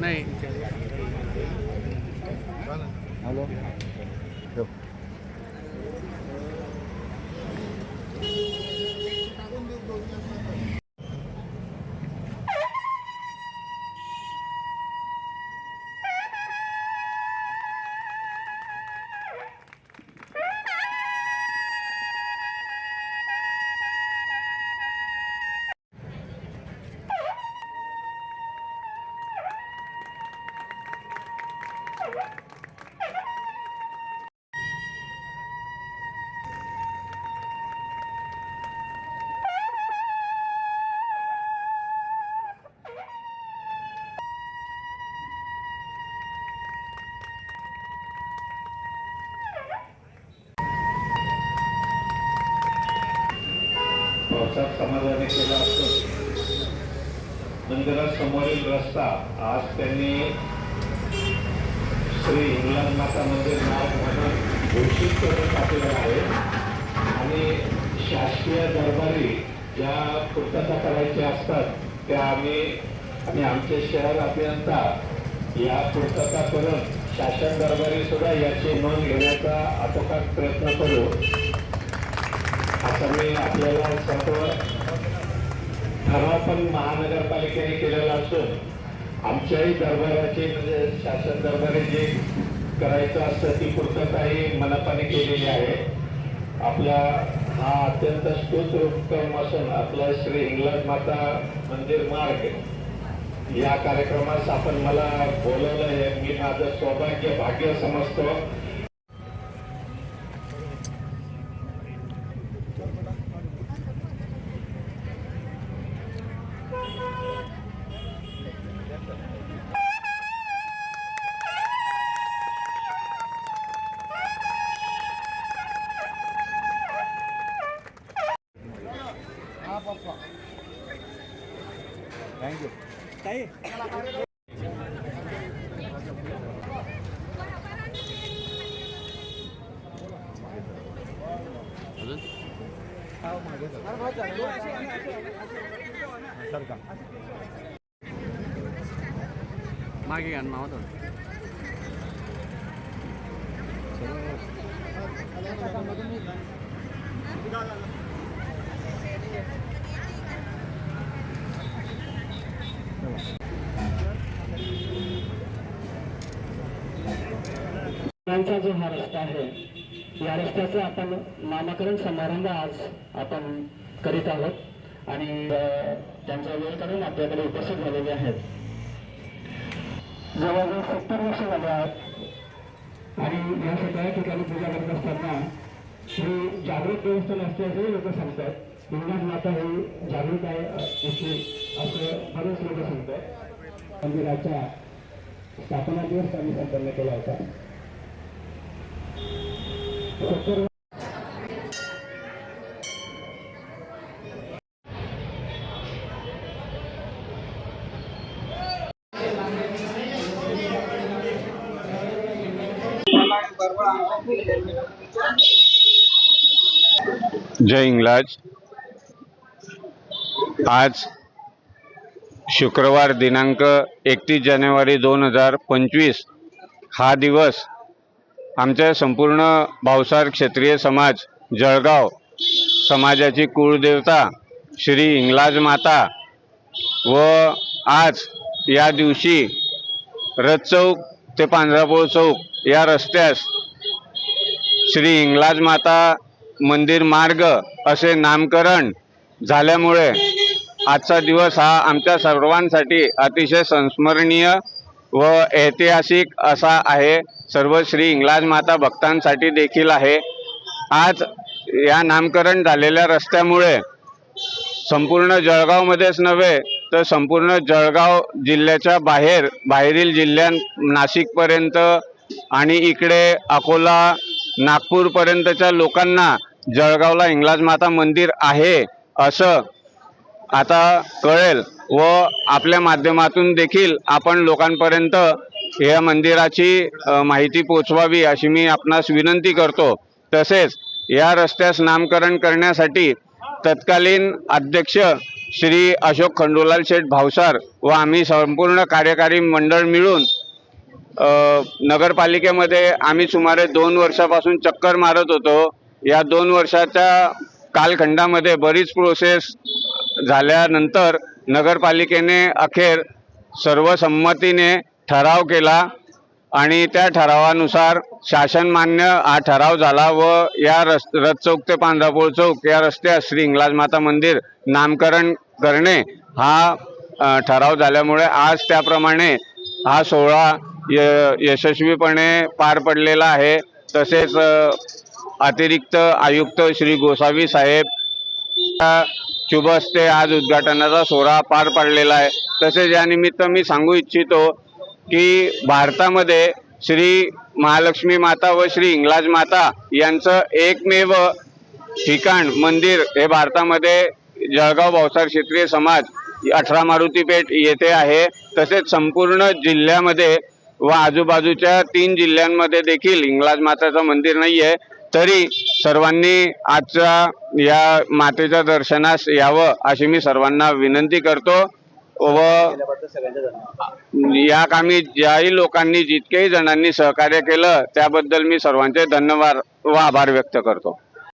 नाही हॅलो पावसात समाधानी केला असतो. मंदिरासमोरील रस्ता आज त्यांनी श्री इंग्लंड माता मंदिर मार्ग म्हणून घोषित करून टाकलेला आहे. आणि शासकीय दरबारी ज्या पूर्तता करायच्या असतात त्या आम्ही आणि आमचे शहर अभियंता या पूर्तता करून शासन दरबारी सुद्धा याची नोंद घेण्याचा आटोकाट प्रयत्न करू. असं मी आपल्याला सर्व ठराव पण महानगरपालिकेने केलेला असून आमच्याही दरबाराचे म्हणजे शासन दरबारे जे करायचं असतं ती पूर्तताही मनापाने केलेली आहे. आपला हा अत्यंत स्तुत उपक्रम असून आपला श्री इंग्लंड माता मंदिर मार्ग. या कार्यक्रमास आपण मला बोलवलं आहे मी माझं सौभाग्य भाग्य समजतो. थँक्यू सरका मागे घ्या ना मामा थोडं मुलांचा जो हा रस्ता आहे या रस्त्याचं आपण नामकरण समारंभ आज आपण करीत आहोत. आणि त्यांचा वेळ करून आपल्याकडे उपस्थित झालेले आहेत. जवळजवळ सत्तर वर्ष झाले आहेत. आणि या सगळ्या ठिकाणी पूजा करत असताना ही जागृत देवस्थान असल्याचंही लोक सांगतात. इंग्रज माता ही जागृत आहे इथे असं बरेच लोक सांगतात. मंदिराच्या स्थापना दिवस त्यांनी संपन्न केला होता. जय इंग्लाज. आज शुक्रवार दिनांक एकतीस जानेवारी दोन हजार पंचवीस हा दिवस आमच्या संपूर्ण भावसार क्षेत्रीय समाज जळगाव समाजाची कुळदेवता श्री इंग्लाज माता व आज या दिवशी रथ चौक ते पांढरापूर चौक या रस्त्यास श्री इंग्लाज माता मंदिर मार्ग असे नामकरण झाल्यामुळे आजचा दिवस हा आमच्या सर्वांसाठी अतिशय संस्मरणीय व ऐतिहासिक असा आहे. सर्व श्री इंग्लाज माता भक्तांसाठी देखील आहे. आज या नामकरण झालेल्या रस्त्यामुळे संपूर्ण जळगावमध्येच नव्हे तर संपूर्ण जळगाव जिल्ह्याच्या बाहेर बाहेरील जिल्ह्यां नाशिकपर्यंत आणि इकडे अकोला नागपूरपर्यंतच्या लोकांना जळगावला इंग्लाज माता मंदिर आहे असं आता कळेल. व आपल्या माध्यमातून देखील आपण लोकांपर्यंत या मंदिराची माहिती पोचवावी अशी मी आपणास विनंती करतो. तसेच या रस्त्यास नामकरण करण्यासाठी तत्कालीन अध्यक्ष श्री अशोक खंडूलाल शेठ भावसार व आम्ही संपूर्ण कार्यकारी मंडळ मिळून नगरपालिकेमध्ये आम्ही सुमारे दोन वर्षापासून चक्कर मारत होतो. या दोन वर्षाच्या कालखंडामध्ये बरीच प्रोसेस झाल्यानंतर नगरपालिकेने अखेर सर्वसंमतीने ठराव केला आणि त्या ठरावानुसार शासनमान्य हा ठराव झाला व या रस रथ चौक ते पांढरापूर चौक या रस्त्यास श्री इंगलाज माता मंदिर नामकरण करणे हा ठराव झाल्यामुळे आज त्याप्रमाणे हा सोहळा य यशस्वीपणे पार पडलेला आहे. तसेच अतिरिक्त आयुक्त श्री गोसावी साहेब शुभ हस्ते आज उद्घाटनाचा सोहळा पार पडलेला आहे. तसेच यानिमित्त मी सांगू इच्छितो की भारतामध्ये श्री महालक्ष्मी माता व श्री इंगलाज माता यांचं एकमेव ठिकाण मंदिर हे भारतामध्ये जळगाव भावसार क्षेत्रीय समाज अठरा मारुती पेठ येथे आहे. तसेच संपूर्ण जिल्ह्यामध्ये व आजूबाजूच्या तीन जिल्ह्यांमध्ये देखील इंगलाज माताचं मंदिर नाही आहे तरी सर्वांनी आजच्या या मातेच्या दर्शनास यावं अशी मी सर्वांना विनंती करतो व या कामी ज्याही लोकांनी जितकेही जणांनी सहकार्य केलं त्याबद्दल मी सर्वांचे धन्यवाद व आभार व्यक्त करतो.